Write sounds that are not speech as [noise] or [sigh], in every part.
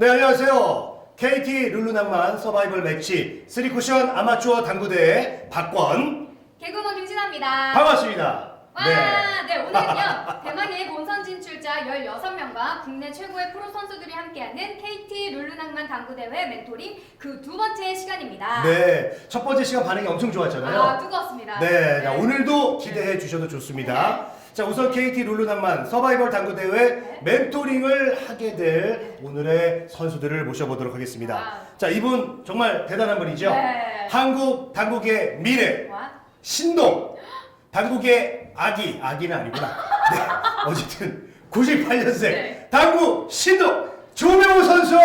네, 안녕하세요. KT 룰루낭만 서바이벌 매치 3쿠션 아마추어 당구대회 박권 개그우먼 김신아입니다. 반갑습니다. 와, 네. 오늘은요 [laughs] 대망의 본선 진출자 16명과 국내 최고의 프로 선수들이 함께하는 KT 룰루낭만 당구대회 멘토링 그 두 번째 시간입니다. 네, 첫 번째 시간 반응이 엄청 좋았잖아요. 아, 뜨거웠습니다. 네, 자, 오늘도 기대해 주셔도 좋습니다. 자, 우선 KT 룰루낭만 서바이벌 당구 대회 멘토링을 하게 될 오늘의 선수들을 모셔보도록 하겠습니다. 와우. 자, 이분 정말 대단한 분이죠. 네. 한국 당국의 미래, 와, 신동, 당국의 아기, 아기는 아니구나. 네, [laughs] 어쨌든 98년생 네. 당구 신동 조명우 선수.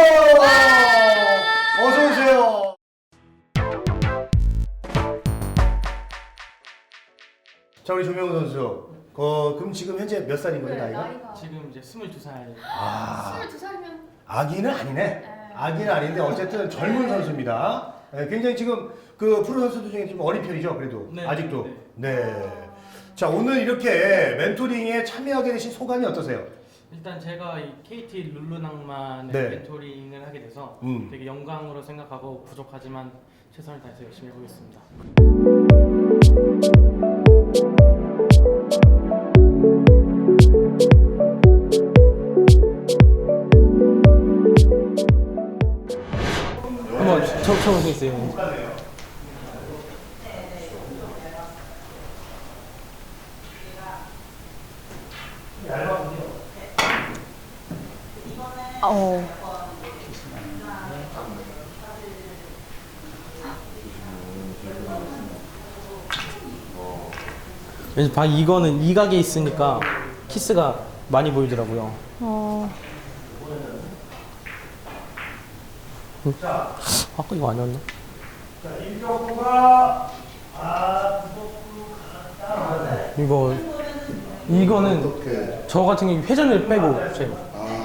어서 오세요. 자 우리 조명우 선수, 어, 그럼 지금 현재 몇 살인 거예요 네, 나이가? 지금 이제 22살. 아, 22살이면 아기는 아니네. 네. 아기는 아닌데 어쨌든 젊은 선수입니다. 네, 굉장히 지금 그 프로 선수들 중에 좀 어린 편이죠, 그래도 네, 아직도. 네. 자 오늘 이렇게 멘토링에 참여하게 되신 소감이 어떠세요? 일단 제가 이 KT 룰루낭만의 네. 멘토링을 하게 돼서 음. 되게 영광으로 생각하고 부족하지만 최선을 다해서 열심히 해보겠습니다. 한번 쳐 쳐보시겠어요? 어. 왠지 봐 이거는 이각에 있으니까 키스가 많이 보이더라고요. 어. 아까 이거 아니었나? 자 임종구가 아 이거 이거는 어떻게 저 같은 경우 회전을 빼고 제아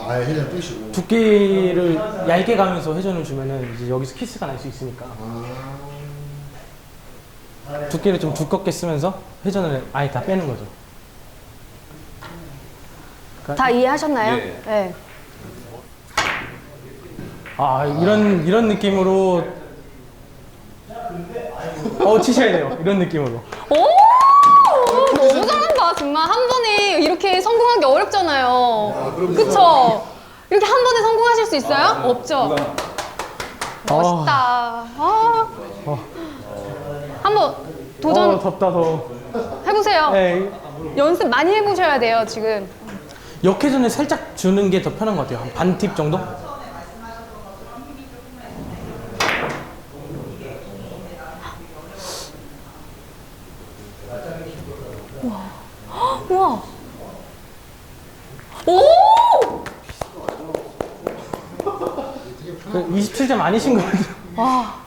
아예 그냥 뜨시고 두께를 얇게 가면서 회전을 주면은 이제 여기서 키스가 날 수 있으니까 아 두께를 좀 두껍게 쓰면서 회전을 아예 다 빼는 거죠. 다 이해하셨나요? 네. 아 이런 이런 느낌으로 어 치셔야 돼요. 이런 느낌으로. 오! 너무 잘한다. 정말 한 번에 이렇게 성공하기 어렵잖아요. 그쵸? 이렇게 한 번에 성공하실 수 있어요? 없죠? 멋있다. 아. 한번 어 도전 덥다 더. 해보세요. 네. 연습 많이 해보셔야 돼요, 지금. 역회전을 살짝 주는 게 더 편한 것 같아요. 한 반 팁 정도? 우와. 오! 27점 아니신 것 같아요. 와.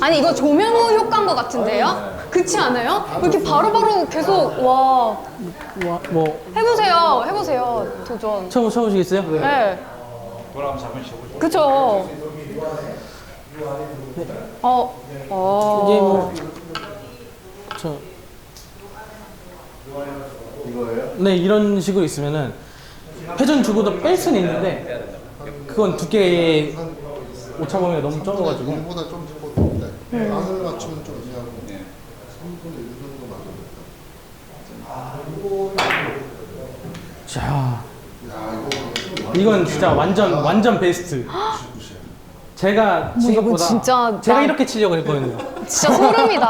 아니 이거 조명호 효과인 것 같은데요? 그렇지 않아요? 왜 이렇게 바로바로 계속 와 와, 뭐 해보세요 해보세요 도전 쳐 쳐보시겠어요? 네 그쵸 어, 어. 이게 뭐 저. 이거예요? 네 이런 식으로 있으면은 회전 주고도 뺄 수는 있는데 그건 두께에 오차 범위가 너무 적어가지고. 공보다 좀 두껍던데 마늘 맞추면 좀 이해하고 3분의 1 정도 맞으면 자. 야 이거 이건 진짜 완전 완전 베스트. 제가 친 이거 것보다 진짜 제가 나- 이렇게 치려고 했거든요. 진짜 소름이다.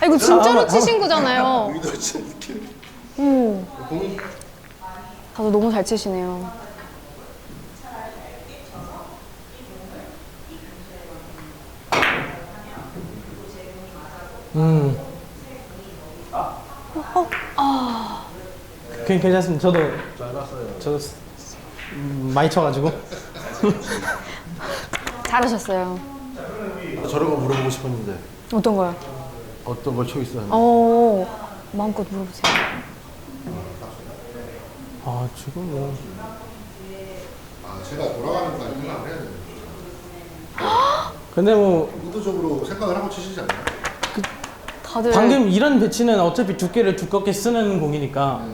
아, 이거 진짜로 치신 거잖아요. 여기도 음. 다들 너무 잘 치시네요. 음. 아. 괜- 괜찮습니다. 저도 저도 스- 음, 많이 쳐가지고. [laughs] 잘하셨어요. 저런 거 물어보고 싶었는데. 어떤 거요? 어떤 걸 초이스 하는 어 마음껏 물어보세요 아 지금 뭐 아 제가 돌아가는 거 생각을 해야 되는 [gasps] 근데 뭐 의도적으로 생각을 하고 치시지 않나요? 다들 방금 이런 배치는 어차피 두께를 두껍게 쓰는 공이니까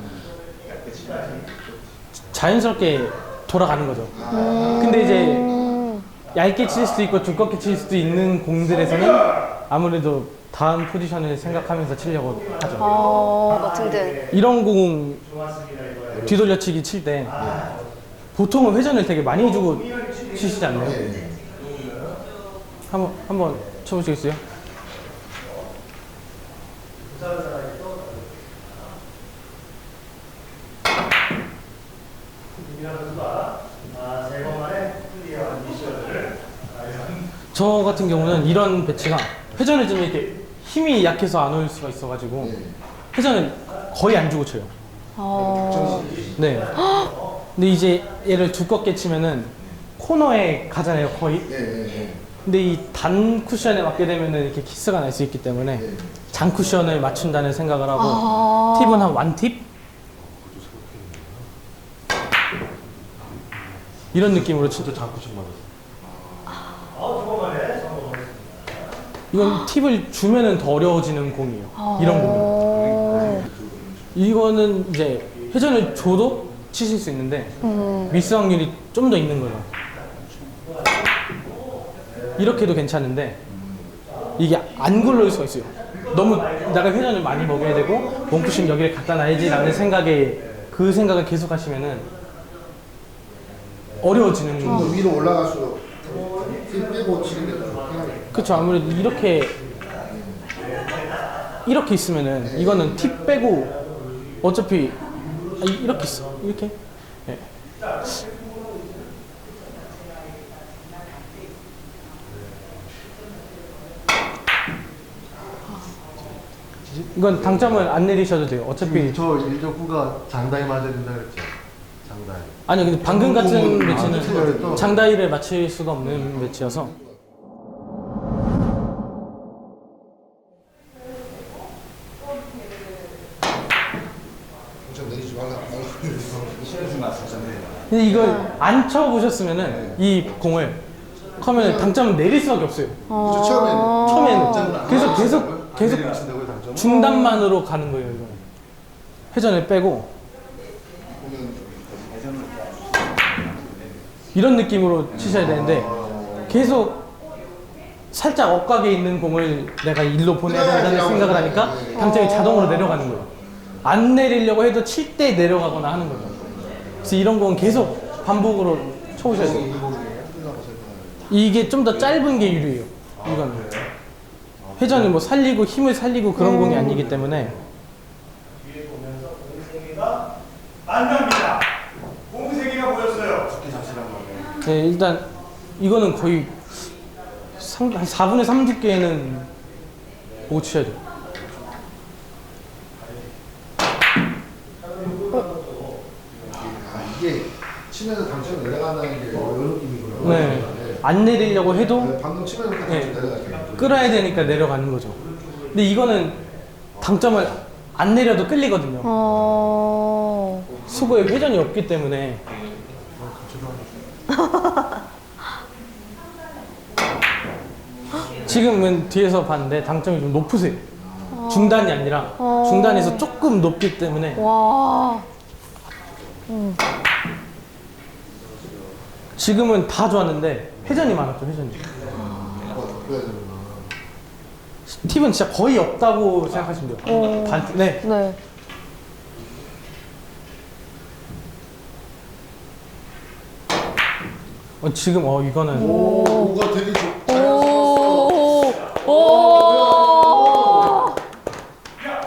자연스럽게 돌아가는 거죠. 근데 이제 음. 얇게 칠 수도 있고 두껍게 칠 수도 있는 공들에서는 아무래도 다음 포지션을 생각하면서 치려고 하죠. 어, 뭐 등등. 이런 공 뒤돌려치기 칠 때 보통은 회전을 되게 많이 주고 치시지 않나요? 네. 한번 한번 쳐보시겠어요? 저 같은 경우는 이런 배치가 회전을 좀 이렇게 힘이 약해서 안 올 수가 있어가지고 네. 회전을 거의 안 주고 쳐요. 어. 네. 근데 이제 얘를 두껍게 치면은 코너에 가잖아요, 거의. 네, 네, 네. 근데 이 단 쿠션에 맞게 되면은 이렇게 키스가 날 수 있기 때문에 네. 장 쿠션을 맞춘다는 생각을 하고 아. 팁은 한완 팁? 이런 느낌으로 진짜 장 쿠션 맞았어. 이건 팁을 주면은 더 어려워지는 공이에요. 이런 공은. 어. 이거는 이제 회전을 줘도 치실 수 있는데 음. 미스 확률이 좀 더 있는 거죠. 이렇게도 괜찮은데 이게 안 굴러올 수가 있어요. 너무 내가 회전을 많이 먹여야 되고 원쿠션 여기를 갖다 놔야지라는 생각에 그 생각을 계속 하시면은 어려워지는 좀 더. 위로 올라갈수록 힘 빼고 치는 게더 편하게. 그렇죠. 아무래도 이렇게 이렇게 있으면은 이거는 팁 빼고 어차피 아, 이- 이렇게 있어. 이렇게. 예. 이건 당점을 안 내리셔도 돼요. 어차피 저 1.9가 장다이 맞아야 된다 그랬죠? 장다이. 아니 근데 방금 같은 배치는 또. 장다이를 맞출 수가 없는 배치여서 근데 이걸 안 쳐보셨으면은 이 공을 커면 당점을 내릴 수밖에 없어요. 저 처음에는 처음에는 그래서 계속 계속 당점? 중단만으로 가는 거예요. 이거는 회전을 빼고 이런 느낌으로 치셔야 되는데 계속 살짝 엇각에 있는 공을 내가 일로 보내야 된다는 생각을 하니까 당점이 자동으로 내려가는 거예요. 안 내리려고 해도 칠 때 내려가거나 하는 거죠. 그래서 이런 건 계속 반복으로 쳐보셔야 돼요. 이게 좀 더 짧은 게 유리해요. 이건 회전을 뭐 살리고 힘을 살리고 그런 공이 아니기 때문에 안 갑니다. 공세기가 보였어요. 네, 일단 이거는 거의 삼- 한 4분의 3 두께는 보고 치셔야 돼요. 아, 치면서 당첨이 내려간다는 게 이런 느낌이구나. 네. 안 내리려고 해도 네, 방금 치면서 당첨 네. 내려가죠. 끌어야 되니까 내려가는 거죠. 근데 이거는 당점을 안 내려도 끌리거든요. 어. 수고에 회전이 없기 때문에 [laughs] 지금은 뒤에서 봤는데 당점이 좀 높으세요. 중단이 아니라 어. 중단에서 조금 높기 때문에 와. 지금은 다 좋았는데 회전이 많았죠 회전이. 팁은 진짜 거의 없다고 생각하시면 돼요. 어. 반- 네. 네. 어, 지금 어 이거는 오, 뭐가 되게 좋. 오. 오.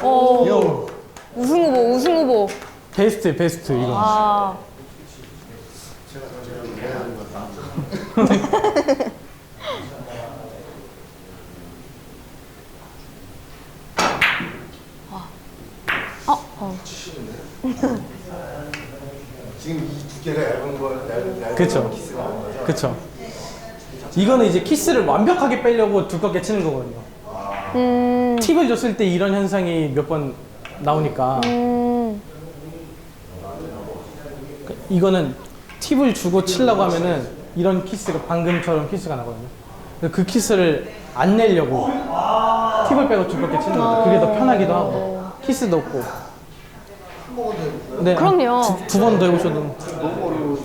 오. 이거 우승 후보, 우승 후보. 베스트 베스트 이거. 아. 어, 어. 지금 이 두께가 얇은 거, 얇은, 얇은 그쵸. 키스가 나온 거죠? 그쵸. 이거는 이제 키스를 완벽하게 빼려고 두껍게 치는 거거든요. 음. 팁을 줬을 때 이런 현상이 몇 번 나오니까 음. 이거는 팁을 주고 치려고 하면은 이런 키스가 방금처럼 키스가 나거든요. 근데 그 키스를 안 내려고 팁을 빼고 두껍게 치는 거죠. 그게 더 편하기도 하고 키스도 없고? 네. 그럼요. 두 번 더 해보셔도. 너무 어려워.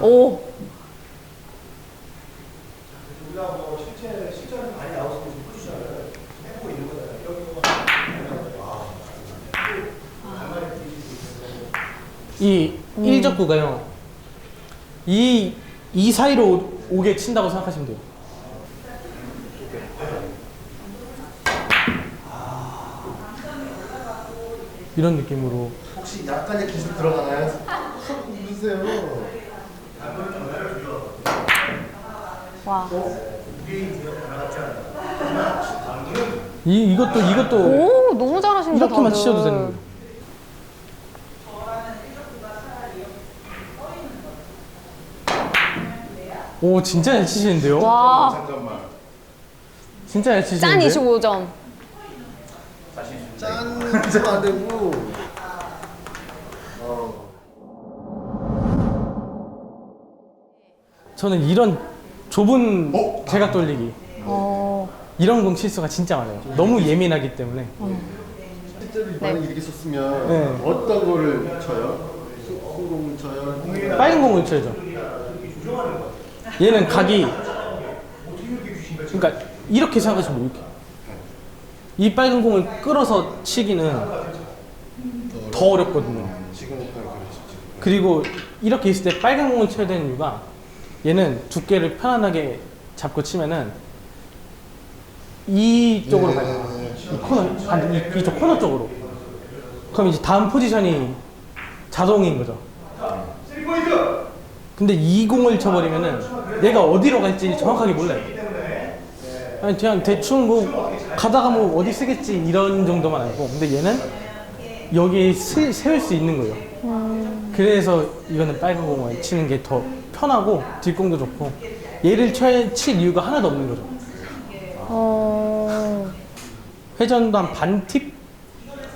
오. 이 일적구가요. 이, 이 사이로 오- 오게 친다고 생각하시면 돼요. 이런 느낌으로. 혹시 약간의 기술 들어가나요? 쏙 누르세요. 와. 이, 이것도, 이것도 오, 너무 잘하신다. 이렇게만 다들. 치셔도 되는 거예요. 오, 진짜 잘 치시는데요? 와. 잠깐만. 진짜 잘 짠 치시는데? 25점. 짠! 하면 안 되고. 어. 저는 이런 좁은 어? 제각 돌리기 어. 이런 공 실수가 진짜 많아요. 너무 예민하기 때문에. 실제로 만약 이렇게 썼으면 네. 어떤 거를 쳐요? 소- 소공을 쳐요? 빨간 공을 쳐야죠. 얘는 각이 그러니까 이렇게 생각하시면 이렇게. 이 빨간 공을 끌어서 치기는 더 어렵거든요. 그리고 이렇게 있을 때 빨간 공을 쳐야 되는 이유가 얘는 두께를 편안하게 잡고 치면은 이쪽으로 네. 가야 돼요. 이 코너, 아니, 이, 이쪽 코너 쪽으로. 그럼 이제 다음 포지션이 자동인 거죠. 근데 이 공을 쳐버리면은 얘가 어디로 갈지 정확하게 몰라요. 아니, 그냥 대충 뭐 가다가 뭐 어디 쓰겠지 이런 정도만 알고. 근데 얘는 여기에 세, 세울 수 있는 거예요. 그래서 이거는 빨간 공을 치는 게 더 편하고 뒷공도 좋고 얘를 쳐야 칠 이유가 하나도 없는 거죠. 어. 회전도 한 반팁?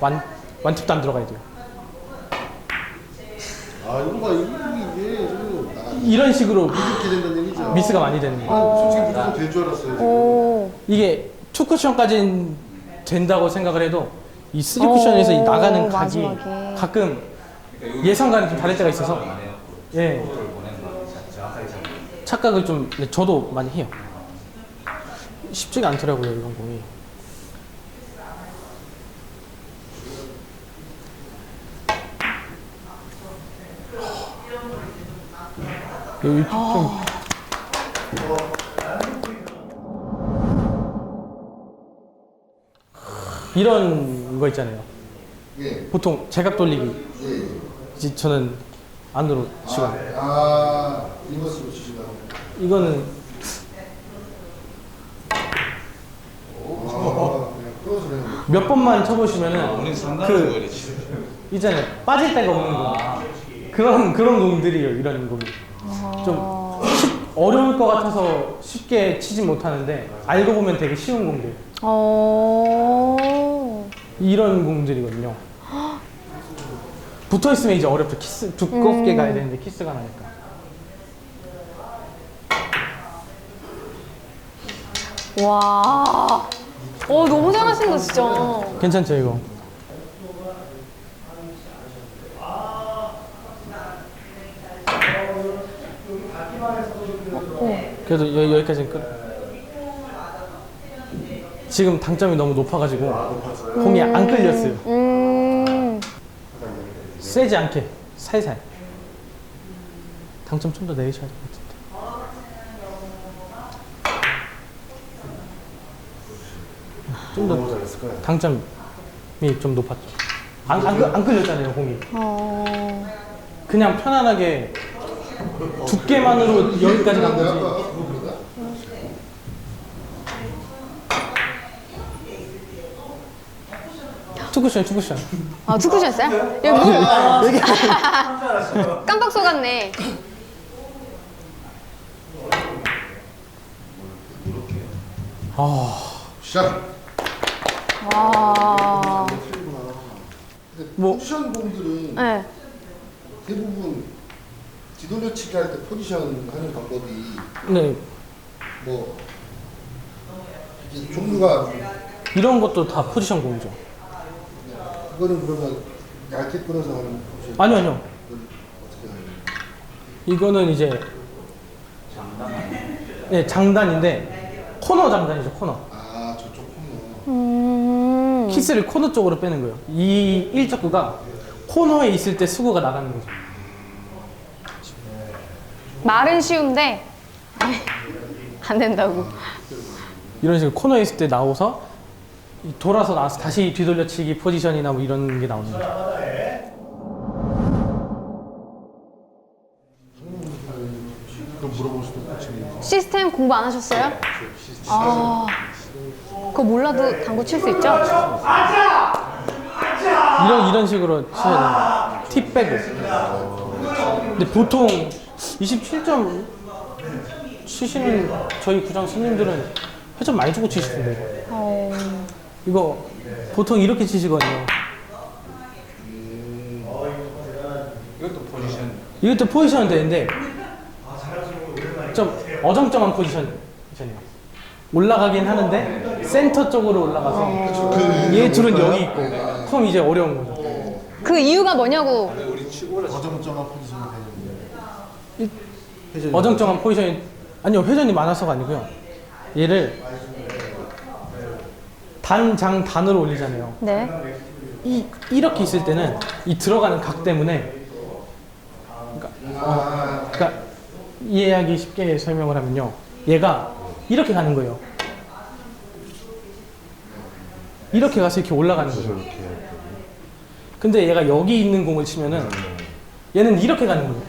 완, 완팁도 안 들어가야 돼요. 아, 이거 봐. 나 이런 식으로 이렇게 된다는 얘기죠. 미스가 많이 되는 거예요. 난 솔직히 무조건 될 줄 알았어요. 지금. 오. 이게 투 쿠션까지는 된다고 생각을 해도 이 쓰리 쿠션에서 이 어, 나가는 각이 마지막에. 가끔 예상과는 좀 다를 때가 있어서 예 착각을 좀 네, 저도 많이 해요. 쉽지가 않더라고요 이런 공이. 여기 좀 이런 거 있잖아요. 예. 보통 제각 돌리기 예. 이제 저는 안으로 치고 아. 이거는 아, 그냥 끌어서 내는 거. 몇 번만 쳐보시면은 그 있잖아요 빠질 데가 없는 거 그런 그런 공들이에요 이런 공이 좀 쉽- 어려울 것 같아서 쉽게 치지 못하는데 알고 보면 되게 쉬운 공들 어. 이런 공들이거든요. 붙어 있으면 이제 어렵죠. 키스 두껍게 가야 되는데 키스가 나니까. 와. 어, 너무 잘하신다, 진짜. 괜찮죠 이거? 그래도 여, 여기까지 끝. 지금 당점이 너무 높아가지고 공이 안 끌렸어요. 음. 세지 않게 살살. 당점 좀 더 내리셔야 될 것 같은데. 좀 더 잘했을까요? 당점이 좀 높았죠. 안, 안, 끌- 안 끌렸잖아요, 공이. 어. 그냥 편안하게 두께만으로 여기까지 간 거지. 투쿠션, 투쿠션. 아, 투쿠셨어요? 여기 물. [laughs] [laughs] 깜빡 속았네. 아, 시작. 와. 근데 뭐- 포지션 공들은 네. 대부분 뒤돌려치기 할 때 포지션 하는 방법이 네. 뭐 이게 종류가 이런 것도 다 포지션 공이죠. 그거는 그러면 얇게 끊어서 하는 옵션. 아니요, 아니요. 어떻게 하는 이거는 이제 네, 장단인데 코너 장단이죠, 코너. 아 저쪽 코너. 음. 키스를 코너 쪽으로 빼는 거예요. 이 일적구가 코너에 있을 때 수구가 나가는 거죠. 말은 쉬운데 안 된다고. 이런 식으로 코너에 있을 때 나와서 이 돌아서 나와서 다시 뒤돌려치기 포지션이나 뭐 이런 게 나오는 거죠. 그럼 물어볼 수도 없고 지금. 시스템 공부 안 하셨어요? 아, 그거 몰라도 당구 칠 수 있죠? 이런 이런 식으로 치셔야. 팁 빼고. 근데 보통 27점 치시는 저희 구장 손님들은 회전 많이 주고 치시던데. 어, 이거 보통 이렇게 치시거든요. 이것도 포지션 되는데 좀 어정쩡한 포지션이에요. 올라가긴 하는데 센터 쪽으로 올라가서 얘 둘은 여기 있고 그럼 이제 어려운 거죠. 그 이유가 뭐냐고. 어정쩡한 포지션 어정쩡한 포지션이 아니요 회전이 많아서가 아니고요. 얘를 단장 단으로 올리잖아요. 네. 이 이렇게 있을 때는 이 들어가는 각 때문에 그러니까, 어, 그러니까 이해하기 쉽게 설명을 하면요. 얘가 이렇게 가는 거예요. 이렇게 가서 이렇게 올라가는 거죠. 근데 얘가 여기 있는 공을 치면은 얘는 이렇게 가는 거예요.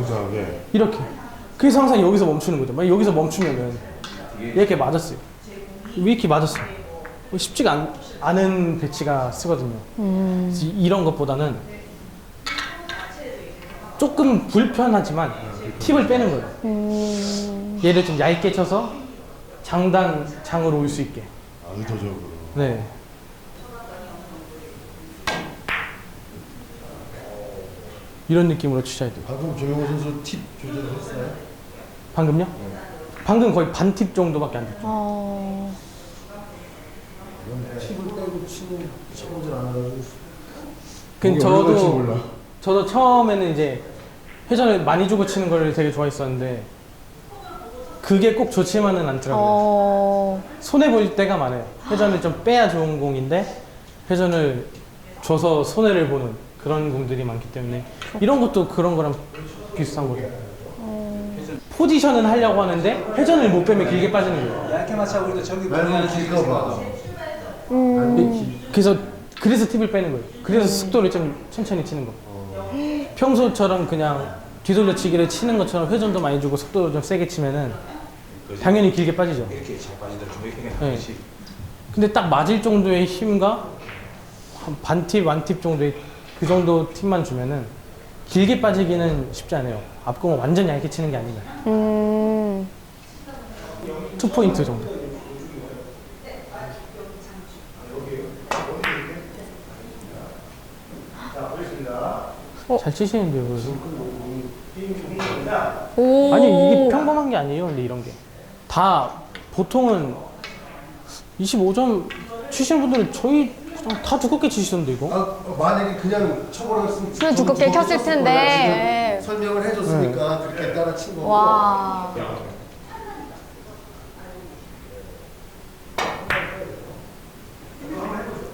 어정쩡하게. 이렇게. 그래서 항상 여기서 멈추는 거죠. 만약 여기서 멈추면은 이렇게 맞았어요. 왜 이렇게 맞았어요? 뭐 쉽지가 않, 않은 배치가 쓰거든요. 그래서 이- 이런 것보다는 조금 불편하지만 팁을 빼는 거예요. 음, 얘를 좀 얇게 쳐서 장단 장으로 올 수 있게. 아, 의도적으로. 네. 이런 느낌으로 치셔야 돼요. 방금 조용호 선수 팁 조절했어요? 방금요? 방금 거의 반 팁 정도밖에 안 됐죠. 어, 팁을 빼고 치는 쳐보질 않아가지고. 그 이게 얼마나 갈지 저도 몰라. 저도 처음에는 이제 회전을 많이 주고 치는 걸 되게 좋아했었는데 그게 꼭 좋지만은 않더라고요. 어, 손해 볼 때가 많아요. 회전을 좀 빼야 좋은 공인데 회전을 줘서 손해를 보는 그런 공들이 많기 때문에 이런 것도 그런 거랑 비슷한 거죠. 포지션은 하려고 하는데 회전을 못 빼면 길게 빠지는 거예요. 얇게 맞춰 우리도 저기 보내는 길이가 봐. 그래서 그래서 팁을 빼는 거예요. 그래서 속도를 좀 천천히 치는 거. 평소처럼 그냥 뒤돌려치기를 치는 것처럼 회전도 많이 주고 속도도 좀 세게 치면은 당연히 길게 빠지죠. 이렇게 잘 빠지더라 좀 이렇게 네. 그렇지 근데 딱 맞을 정도의 힘과 한 반팁, 완팁 정도의 그 정도 팁만 주면은 길게 빠지기는 쉽지 않아요. 앞공을 완전 얇게 치는 게 아니라 음, 투 포인트 정도. 잘 치시는데요, 그래서. 오. 아니 이게 평범한 게 아니에요. 근데 이런 게 다 보통은 25점 치시는 분들은 저희 다 두껍게 치시던데 이거. 아, 만약에 그냥 쳐보라고 했으면 그냥 두껍게 좀 켰을 쳤을 텐데. 거야. 지금 설명을 해줬으니까 그렇게 따라 친 거고. 와.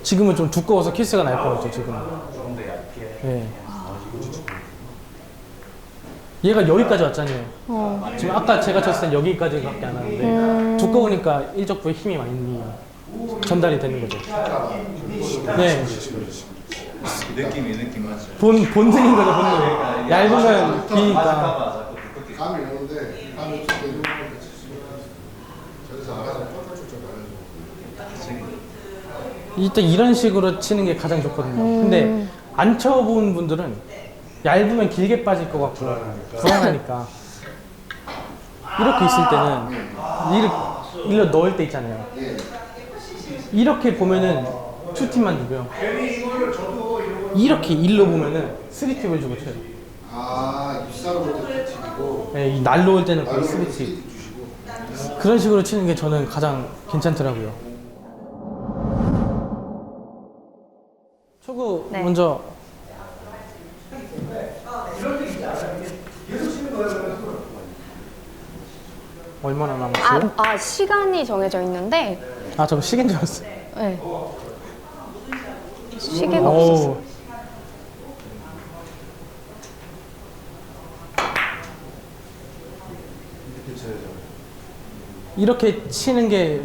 지금은 좀 두꺼워서 키스가 날것 같죠 지금. 네. 얘가 여기까지 왔잖아요. 어. 지금 아까 제가 쳤을 땐 여기까지밖에 안 하는데 두꺼우니까 일적부에 힘이 많이 전달이 되는 거죠. 네. 느낌이 느낌 맞죠 본 본능인 거죠 본능. 감이 오는데 감이 좀 내려오는 거 칠수록 저기서 알아서 팍팍 줄 알아줘. 일단 이런 식으로 치는 게 가장 좋거든요. 근데 안 쳐본 분들은 얇으면 길게 빠질 것 같고 불안하니까 이렇게 있을 때는 이를 일로 넣을 때 있잖아요. 이렇게 보면은 투팁만 주고요. 이렇게 일로 보면은 쓰리 팁을 주고 쳐요. 아 입사로 볼때 팁이고 네, 이 날로 올 때는 거의 쓰리팁. 팁. 그런 식으로 치는 게 저는 가장 괜찮더라고요. 먼저 얼마나 남았어요? 아, 아 시간이 정해져 있는데 아, 저거 시계인 줄 알았어. 네. 시계가 없었어. 오. 이렇게 치는 게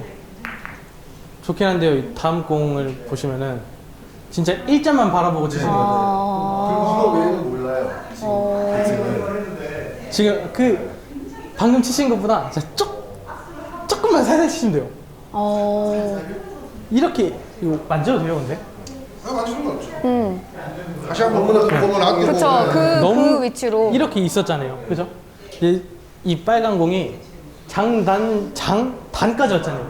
좋긴 한데요. 이 다음 공을 보시면은 진짜 일자만 바라보고 치시는 거예요. 아. 이거 외에는 몰라요. 어. 지금 그 방금 치신 것보다 진짜 쪽 조금만 살살 치시면 돼요. 어. 이렇게 이거 만져도 돼요, 근데? 아, 맞추는 거 없죠. 음. 다시 한번 보면 보면 하게 그쵸. 그, 너무 그 위치로. 이렇게 있었잖아요. 그죠? 이, 이 빨간 공이 장단 장 단까지 왔잖아요.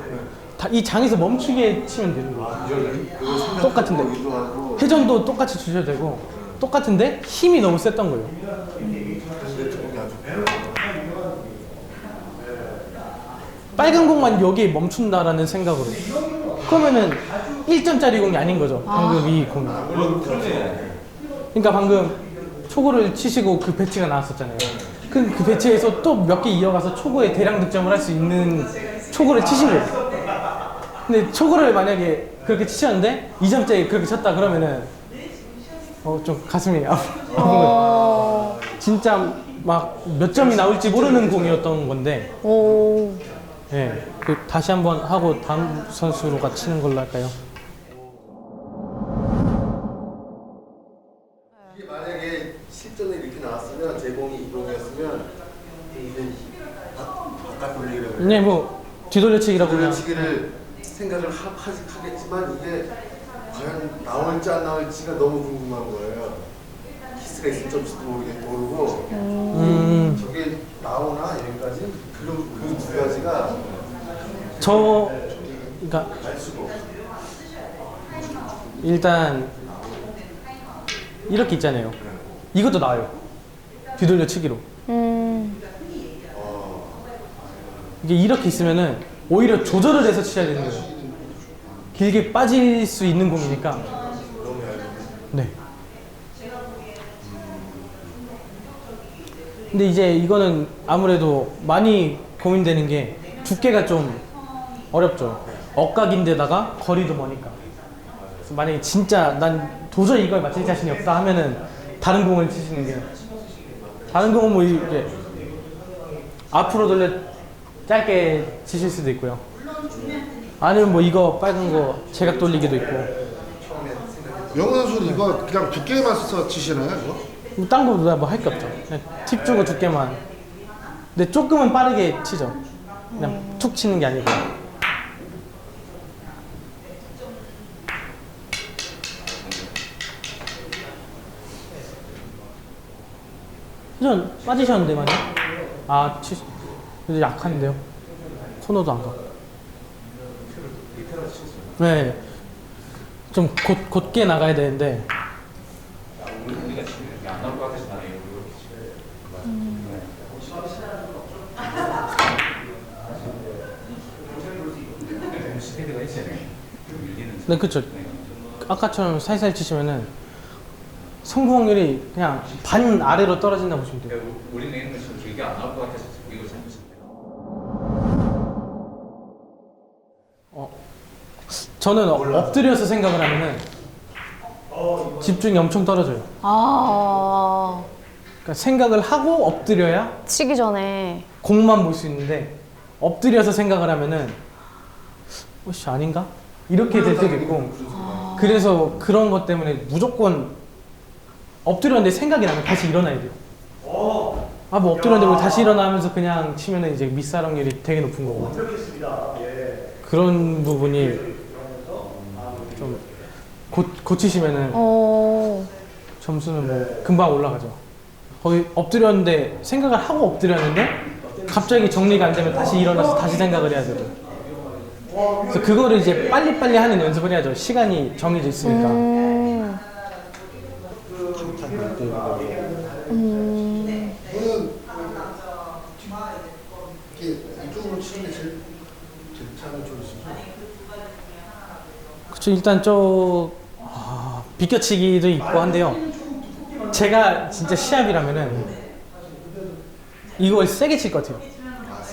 다- 이 장에서 멈추게 치면 되는 거예요. 똑같은데 유도하고 회전도 똑같이 주셔도 되고 똑같은데 힘이 너무 셌던 거예요. 빨간 공만 여기에 멈춘다라는 생각으로. 그러면은 1점짜리 공이 아닌 거죠. 방금 이 공이. 그러니까 방금 초구를 치시고 그 배치가 나왔었잖아요. 그, 그 배치에서 또 몇 개 이어가서 초구에 대량 득점을 할 수 있는 초구를 치신 거예요. 근데 초구를 만약에 그렇게 치셨는데 2점짜리 그렇게 쳤다 그러면은 어 좀 가슴이 아픈 거예요. 어. 진짜 막 몇 점이 나올지 모르는 공이었던 건데 오. 예. 그 다시 한번 하고 다음 선수로가 치는 걸로 할까요? 네, 뭐 뒤돌려치기라고 그냥 돌려치기를 생각을 하, 하, 하겠지만 이게 과연 나올지 안 나올지가 너무 궁금한 거예요. 키스가 있을지 없을지도 모르겠 모르고 음, 저게 나오나 여기까지 그그두 가지가 저 그러니까 일단 이렇게 있잖아요. 이것도 나와요. 뒤돌려치기로. 음. 이게 이렇게 있으면은 오히려 조절을 해서 치셔야 되는 거예요. 길게 빠질 수 있는 공이니까. 네. 근데 이제 이거는 아무래도 많이 고민되는 게 두께가 좀 어렵죠. 억각인데다가 거리도 머니까. 그래서 만약에 진짜 난 도저히 이걸 맞힐 자신이 없다 하면은 다른 공을 치시는 게 다른 공은 뭐 이게 앞으로 돌려 짧게 치실 수도 있고요. 아니면 뭐 이거 빨간 거 제각 돌리기도 있고. 영호 선수는 이거 그냥 두께만 써서 치시나요, 이거? 뭐딴 거보다 뭐할 게 없죠. 그냥 팁 주고 두께만. 근데 조금은 빠르게 치죠. 그냥 툭 치는 게 아니고. 전 빠지셨는데 많이? 아, 치, 이제 약한데요. 코너도 안 가고. 네. 좀 곧, 곧게 나가야 되는데. 네, 그쵸. 아까처럼 살살 치시면은 성공 확률이 그냥 반 아래로 떨어진다 보시면 돼요. 우리는 이런 거 길게 안 나올 것 같아서 저는 엎드려서 생각을 하면은 집중이 엄청 떨어져요. 아. 그러니까 생각을 하고 엎드려야 치기 전에. 공만 볼 수 있는데 엎드려서 생각을 하면은 혹시 아닌가? 이렇게 될 때도 있고 그래서 그런 것 때문에 무조건 엎드렸는데 생각이 나면 다시 일어나야 돼요. 아 뭐 엎드렸는데 뭐 다시 일어나면서 그냥 치면은 이제 확률이 되게 높은 거고 그런 부분이 좀 고, 고치시면은 어. 점수는 뭐 금방 올라가죠. 거기 엎드렸는데 생각을 하고 엎드렸는데 갑자기 정리가 안 되면 다시 일어나서 다시 생각을 해야 되고. 그래서 그거를 이제 빨리빨리 하는 연습을 해야죠. 시간이 정해져 있으니까. 음. 음. 이렇게 이쪽으로 치는 게 제일 괜찮은 쪽이시죠? 그쵸 일단 저 아, 비껴치기도 있고 한데요. 제가 진짜 시합이라면은 이걸 세게 칠 것 같아요.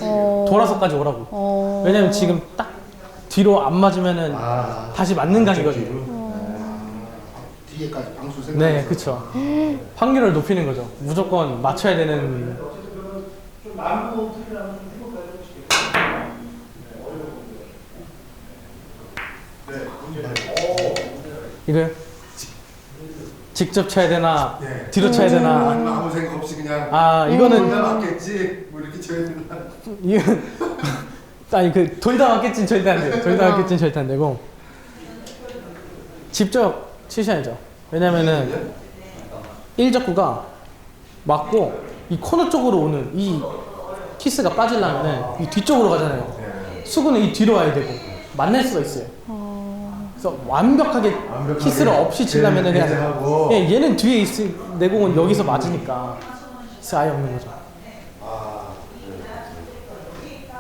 어. 돌아서까지 오라고. 어. 왜냐면 지금 딱 뒤로 안 맞으면은 아, 다시 맞는 각이거든요. 뒤에까지 방수 생각. 네, 그쵸. [gasps] 확률을 높이는 거죠. 무조건 맞춰야 되는. 이거요? 직접 쳐야 되나, 뒤로 쳐야 되나. 아무 생각 없이 그냥 아, 이거는, 혼자 맞겠지 뭐 이렇게 쳐야 된다. 이건, [laughs] 아니, 그, 돌다 맞겠진 절대 안 돼요. 돌다 맞겠진 절대 안 되고. 직접 치셔야죠. 왜냐면은, 1적구가 맞고, 이 코너 쪽으로 오는 이 키스가 빠지려면은, 이 뒤쪽으로 가잖아요. 수구는 이 뒤로 와야 되고, 만날 수가 있어요. 그래서 완벽하게, 키스를 없이 치려면은 그냥, 배제하고. 예, 얘는 뒤에 있을, 내 공은 여기서 맞으니까, 키스 아예 없는 거죠.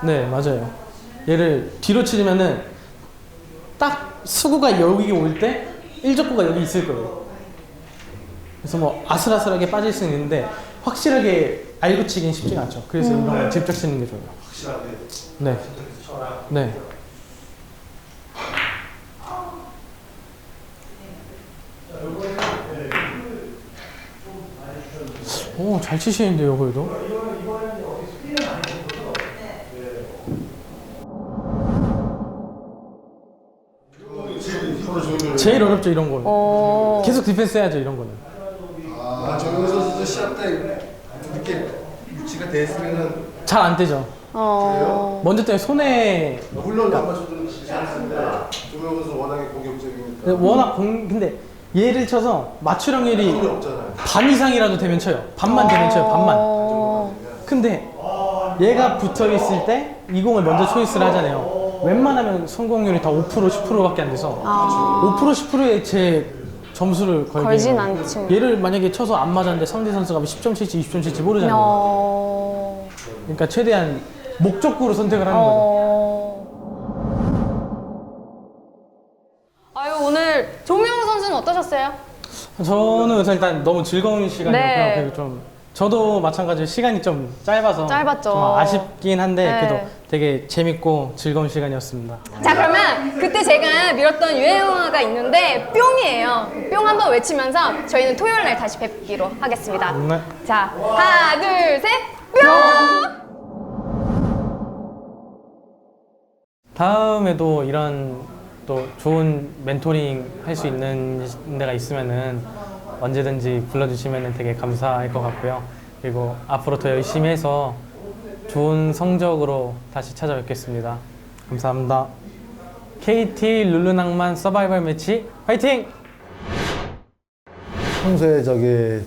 네, 맞아요. 얘를 뒤로 치려면은 딱 수구가 여기 올때 1적구가 여기 있을 거예요. 그래서 뭐 아슬아슬하게 빠질 수는 있는데 확실하게 알고 치긴 쉽지가 않죠. 그래서 이런 걸 직접 치는 게 좋아요. 확실하게. 네. 네. 오, 잘 치시는데요, 그래도? 제일 어렵죠, 이런 거는. 어. 계속 디펜스 해야죠, 이런 거는. 아 정용 선수도 시합 때 이렇게 유치가 됐으면은 잘 안 되죠. 어. 먼저 때문에 손에 물론 안 맞춰주는 괜찮은데 정용 선수 워낙에 공격적이니까 워낙 공, 근데 얘를 쳐서 맞추령률이 없잖아요. 반 이상이라도 되면 쳐요. 반만 되면 쳐요, 반만. 어. 근데 얘가 붙어 있을 때 이 공을 먼저 초이스를 하잖아요. 웬만하면 성공률이 다 5% 10%밖에 안 돼서 아. 5% 10%에 제 점수를 걸긴 걸진. 않죠. 얘를 만약에 쳐서 안 맞았는데 상대 선수가 10점 칠지 20점 칠지 모르잖아요. 어. 그러니까 최대한 목적구로 선택을 하는 거죠. 어. 아유 오늘 조명 우 선수는 어떠셨어요? 저는 그래서 일단 너무 즐거운 시간이었고요. 네. 그리고 좀 저도 마찬가지로 시간이 좀 짧아서 짧았죠. 좀 아쉽긴 한데 네. 그래도 되게 재밌고 즐거운 시간이었습니다. 자 그러면 그때 제가 밀었던 유행어가 있는데 뿅이에요. 뿅 한번 외치면서 저희는 토요일 날 다시 뵙기로 하겠습니다. 네. 자 하나 둘 셋 뿅. 다음에도 이런 또 좋은 멘토링 할 수 있는 데가 있으면은 언제든지 불러주시면 되게 감사할 것 같고요. 그리고 앞으로 더 열심히 해서 좋은 성적으로 다시 찾아뵙겠습니다. 감사합니다. KT 룰루낭만 서바이벌 매치 화이팅! 평소에 저기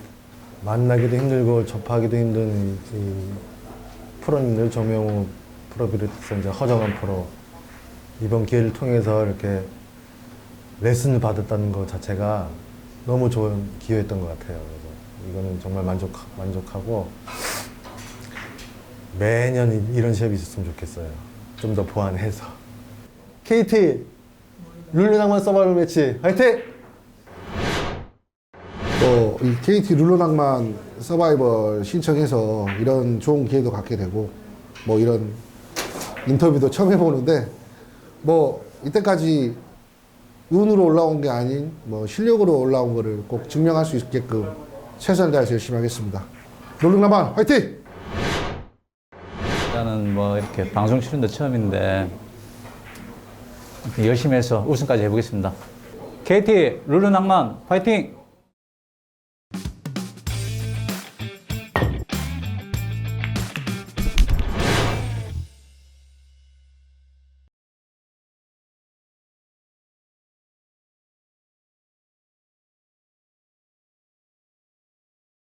만나기도 힘들고 접하기도 힘든 이 프로님들 조명우 프로 비롯해서 이제 허정한 프로 이번 기회를 통해서 이렇게 레슨을 받았다는 것 자체가 너무 좋은 기회였던 것 같아요. 그래서 이거는 정말 만족 만족하고 매년 이- 이런 시합이 있었으면 좋겠어요. 좀 더 보완해서 KT 룰루낭만 서바이벌 매치 화이팅! 또 이 KT 룰루낭만 서바이벌 신청해서 이런 좋은 기회도 갖게 되고 뭐 이런 인터뷰도 처음 해보는데 뭐 이때까지 운으로 올라온 게 아닌 뭐 실력으로 올라온 거를 꼭 증명할 수 있게끔 최선을 다해서 열심히 하겠습니다. 룰루낭만 화이팅! 일단은 뭐 이렇게 방송 출연도 처음인데 열심히 해서 우승까지 해보겠습니다. KT 룰루 낭만 파이팅!